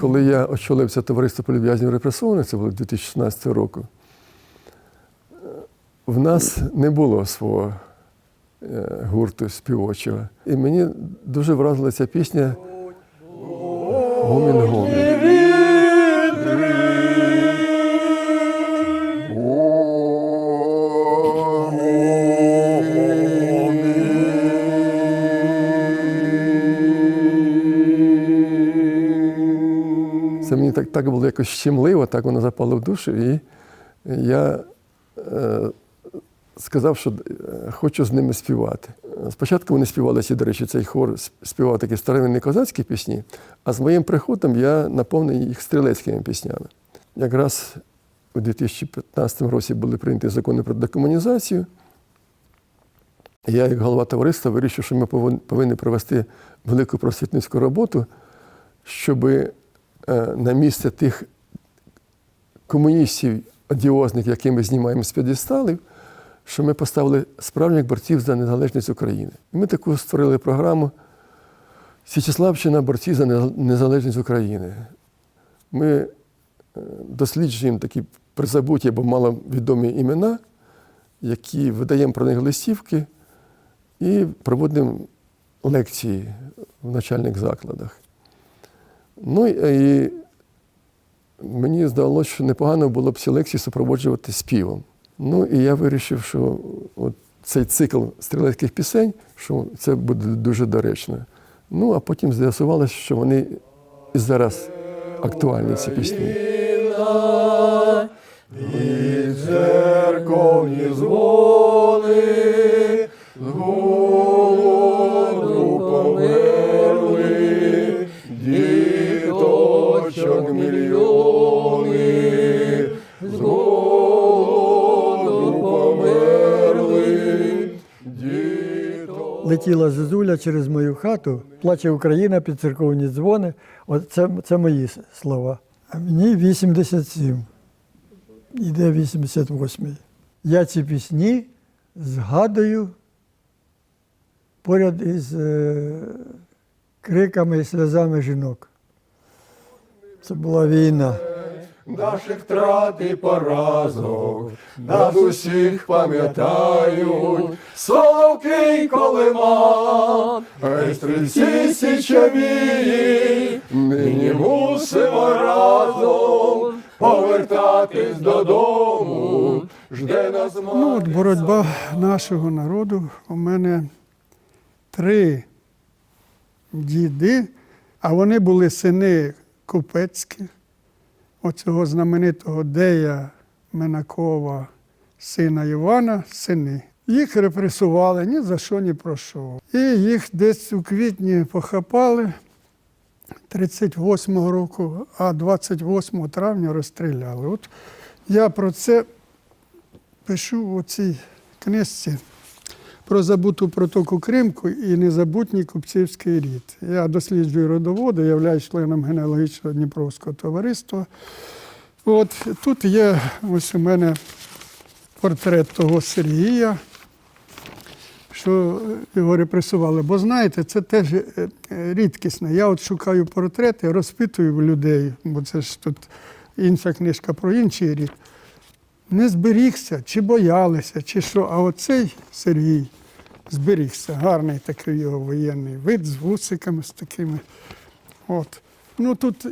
Коли я очолився товариство полів'язнів репресованих, це було 2016 року, в нас не було свого е, гурту співочого. І мені дуже вразила ця пісня Гомін Це мені так, так було якось щемливо, так воно запало в душу. І я е, сказав, що е, хочу з ними співати. Спочатку вони співали ці, до речі, цей хор співав такі старовинні козацькі пісні, а з моїм приходом я наповнив їх стрілецькими піснями. Якраз у 2015 році були прийняті закони про декомунізацію. Я, як голова товариства, вирішив, що ми повинні провести велику просвітницьку роботу, щоб на місце тих комуністів одіозних, які ми знімаємо з п'єдесталів, що ми поставили справжніх борців за незалежність України. І ми таку створили програму Січеславщина борці за незалежність України. Ми е, досліджуємо такі призабуті або маловідомі імена, які видаємо про них листівки і проводимо лекції в навчальних закладах. Ну і мені здалося, що непогано було б ці лекції супроводжувати співом. Ну і я вирішив, що от цей цикл стрілецьких пісень, що це буде дуже доречно. Ну, а потім з'ясувалося, що вони і зараз актуальні ці пісні. церковні дзвони, діточок. Летіла зозуля через мою хату, плаче Україна під церковні дзвони. От це, мої слова. А мені 87. Іде 88. Я ці пісні згадую поряд із е, криками і сльозами жінок. Це була війна. Наших втрат і поразок, нас усіх пам'ятають, Соловки й Колиман, ай стрільці січові, нині мусимо разом повертатись додому, жде нас Ну, от боротьба нашого народу. У мене три діди, а вони були сини купецькі, оцього знаменитого Дея Менакова, сина Івана, сини. Їх репресували ні за що, ні про що. І їх десь у квітні похапали 38-го року, а 28 травня розстріляли. От я про це пишу у цій книжці про забуту протоку Кримку і незабутній Купцівський рід. Я досліджую родоводи, являюсь членом генеалогічного Дніпровського товариства. От тут є ось у мене портрет того Сергія, що його репресували. Бо знаєте, це теж е, е, рідкісне. Я от шукаю портрети, розпитую людей, бо це ж тут інша книжка про інший рід не зберігся, чи боялися, чи що. А оцей Сергій зберігся. Гарний такий його воєнний вид з вусиками з такими. От. Ну тут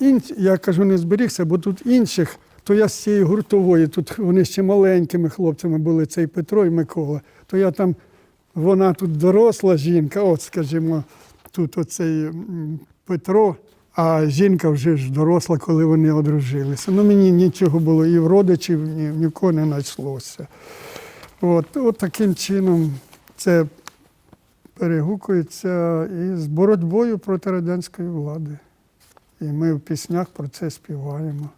інш, я кажу, не зберігся, бо тут інших, то я з цієї гуртової, тут вони ще маленькими хлопцями були, цей Петро і Микола. То я там, вона тут доросла жінка, от, скажімо, тут оцей Петро, а жінка вже ж доросла, коли вони одружилися. Ну мені нічого було і в родичів, ні, ні в кого не знайшлося. От, от таким чином це перегукується і з боротьбою проти радянської влади. І ми в піснях про це співаємо.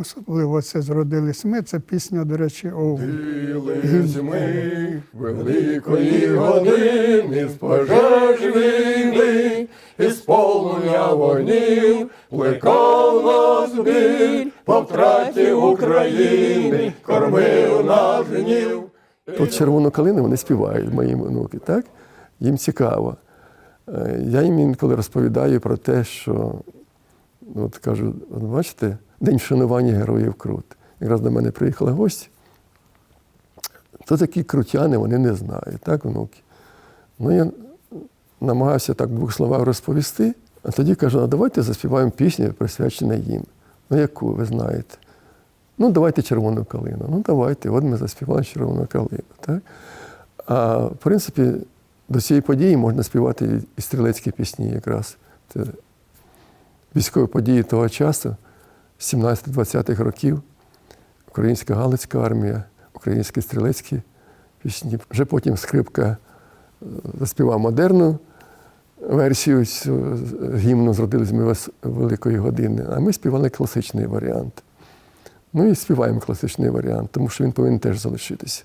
Особливо це зродились ми. Це пісня, до речі, о Ділись ми великої години з пожеж війни, із полум'я вогнів плекав нас біль по втраті України, кормив наш гнів. Тут червону калину вони співають, мої внуки, так? Їм цікаво. Е, Я їм інколи розповідаю про те, що от кажу, от бачите, День вшанування героїв Крут. Якраз до мене приїхали гості. То такі крутяни, вони не знають, так, внуки. Ну, я намагався так в двох словах розповісти, а тоді кажу, а давайте заспіваємо пісню, присвячену їм. Ну, яку, ви знаєте? Ну, давайте червону калину. Ну, давайте. От ми заспівали червону калину. Так? А в принципі, до цієї події можна співати і стрілецькі пісні якраз. Це військові події того часу, 17-20-х років, українська Галицька армія, українські стрілецькі пісні. Вже потім скрипка е, заспівав модерну версію гімну «Зродились ми вас великої години, а ми співали класичний варіант. Ну і співаємо класичний варіант, тому що він повинен теж залишитися.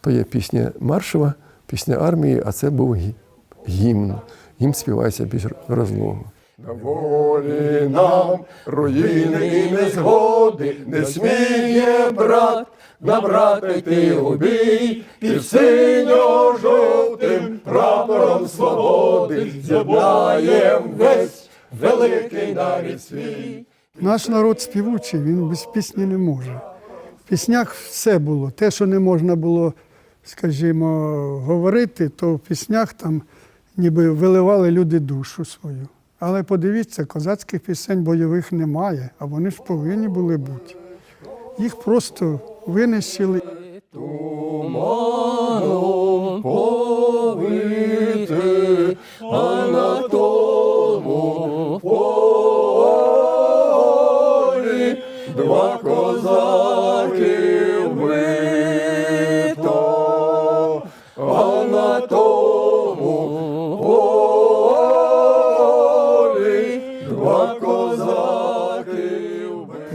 То є пісня маршова, пісня армії, а це був гімн. Гімн співається більш розлого. На волі нам руїни і незгоди, не сміє брат набрати йти у бій, під синьо-жовтим прапором свободи з'єднаєм весь великий навіть свій. Наш народ співучий, він без пісні не може. В піснях все було. Те, що не можна було, скажімо, говорити, то в піснях там ніби виливали люди душу свою. Але подивіться, козацьких пісень бойових немає, а вони ж повинні були бути. Їх просто винищили.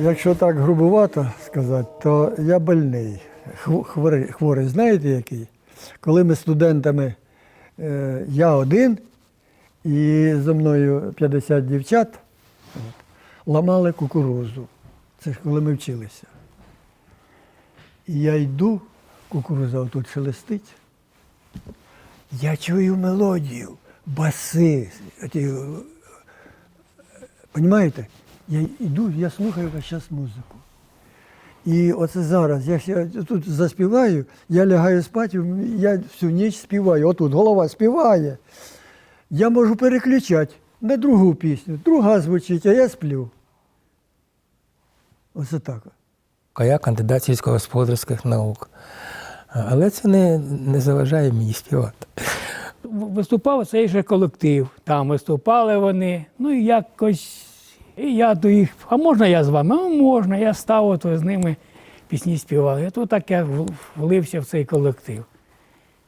Якщо так грубувато сказати, то я больний, хворий, хворий. Знаєте який? Коли ми студентами, е, я один і зо мною 50 дівчат ламали кукурузу. Це ж коли ми вчилися. І я йду, кукуруза отут шелестить. Я чую мелодію, баси. Оті, Понімаєте? Я йду, я слухаю весь час музику. І оце зараз, як я тут заспіваю, я лягаю спати, я всю ніч співаю. Отут голова співає. Я можу переключати на другу пісню. Друга звучить, а я сплю. Оце так. А я кандидат сільськогосподарських наук. Але це не, не заважає мені співати. виступав цей же колектив. Там виступали вони. Ну і якось. І я до їх, а можна я з вами? Ну, можна, я став от з ними пісні співав. І то так я влився в цей колектив.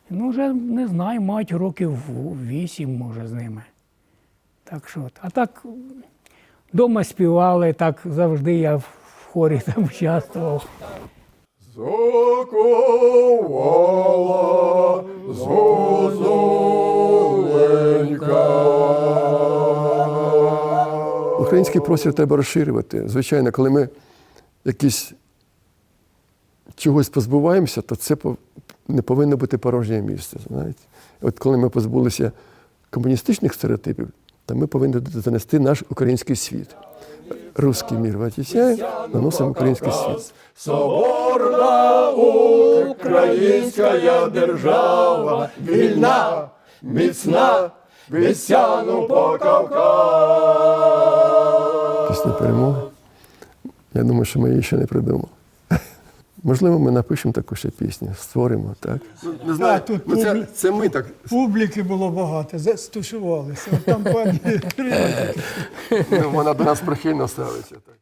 Ну, вже не знаю, мають років вісім, може, з ними. Так що, а так вдома співали, так завжди я в хорі там участвував. Закувала зозуленька. Український простір треба розширювати. Звичайно, коли ми якісь чогось позбуваємося, то це не повинно бути порожнє місце. Знаєте? От коли ми позбулися комуністичних стереотипів, то ми повинні занести наш український світ. Русський мір ватісяє, наносимо український світ. Соборна українська держава, вільна, міцна, вісяну по Кавказ. Пісня перемоги. Я думаю, що ми її ще не придумали. Можливо, ми напишемо таку ще пісню, створимо, так? Не знаю, тут ну, це- публі- це ми так. Публіки було багато, застушувалися. От Там пані ну, Вона до нас прихильно ставиться. Так.